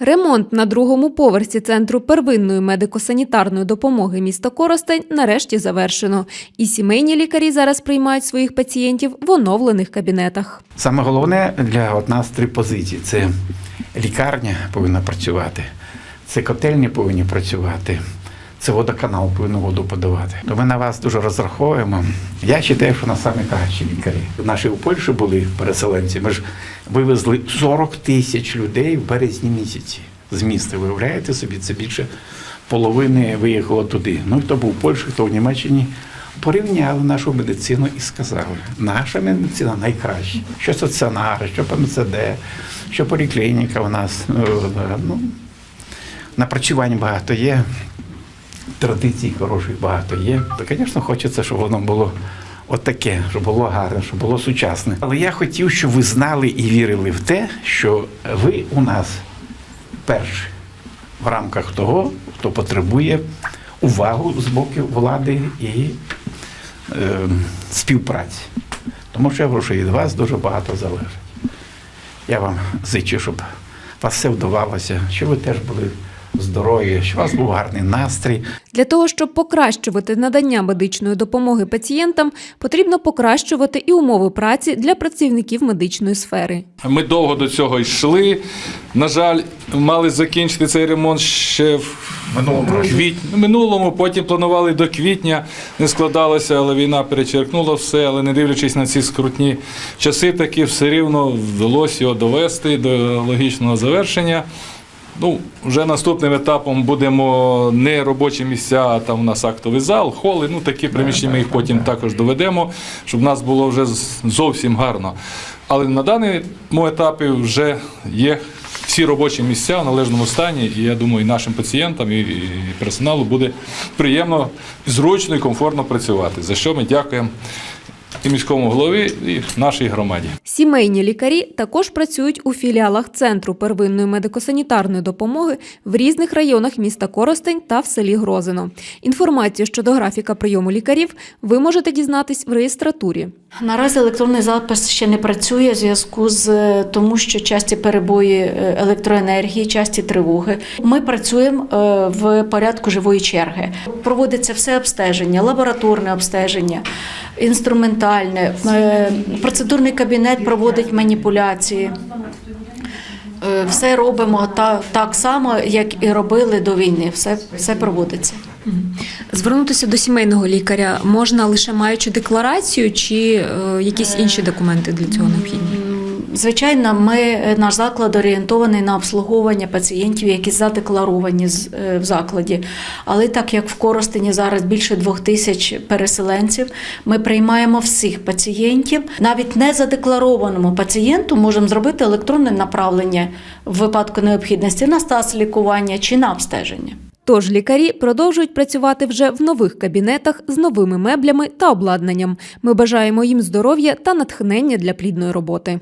Ремонт на другому поверсі центру первинної медико-санітарної допомоги міста Коростень нарешті завершено. І сімейні лікарі зараз приймають своїх пацієнтів в оновлених кабінетах. Саме головне для нас три позиції: це лікарня повинна працювати, це котельні повинні працювати, це водоканал повинен воду подавати. То ми на вас дуже розраховуємо. Я вважаю, що нас самі кращі лікарі. Наші у Польщі були переселенці. Ми ж вивезли 40 тисяч людей в березні місяці з міста. Виявляєте собі, це більше половини виїхало туди. Ну, хто був у Польщі, хто в Німеччині. Порівняли нашу медицину і сказали, наша медицина найкраща. Що стаціонари, що ПМЦД, що поліклініка у нас. е, Ну, напрацювань багато є, традицій хороших багато є. То, звісно, хочеться, щоб воно було отаке, щоб було гарне, щоб було сучасне. Але я хотів, щоб ви знали і вірили в те, що ви у нас перші в рамках того, хто потребує увагу з боку влади і е, співпраці. Тому що я що від вас дуже багато залежить. Я вам зичу, щоб вас все вдавалося, щоб ви теж були здорові, щоб у вас був гарний настрій. Для того, щоб покращувати надання медичної допомоги пацієнтам, потрібно покращувати і умови праці для працівників медичної сфери. Ми довго до цього йшли. На жаль, мали закінчити цей ремонт ще в Минулому квітні. Минулому, потім планували до квітня, не складалося, але війна перечеркнула все. Але не дивлячись на ці скрутні часи, таки все рівно вдалося його довести до логічного завершення. Ну, вже наступним етапом будемо не робочі місця, а там у нас актовий зал, холи. Ну такі приміщення ми їх потім також доведемо, щоб в нас було вже зовсім гарно. Але на даному етапі вже є всі робочі місця в належному стані, і я думаю, і нашим пацієнтам, і персоналу буде приємно, зручно і комфортно працювати. За що ми дякуємо і міському голові, і нашій громаді. Сімейні лікарі також працюють у філіалах Центру первинної медико-санітарної допомоги в різних районах міста Коростень та в селі Грозино. Інформацію щодо графіка прийому лікарів ви можете дізнатись в реєстратурі. Наразі електронний запис ще не працює в зв'язку з е, тому, що часті перебої е, електроенергії, часті тривоги. Ми працюємо е, в порядку живої черги. Проводиться все обстеження, лабораторне обстеження, інструментальне. Процедурний кабінет проводить маніпуляції. Е, Все робимо та, так само, як і робили до війни. Все, все проводиться. Звернутися до сімейного лікаря можна лише маючи декларацію, чи е, якісь інші документи для цього необхідні? Звичайно, ми е, наш заклад орієнтований на обслуговування пацієнтів, які задекларовані е, в закладі. Але так як в Коростені зараз більше двох тисяч переселенців, ми приймаємо всіх пацієнтів. Навіть не задекларованому пацієнту можемо зробити електронне направлення в випадку необхідності на стас лікування чи на обстеження. Тож лікарі продовжують працювати вже в нових кабінетах з новими меблями та обладнанням. Ми бажаємо їм здоров'я та натхнення для плідної роботи.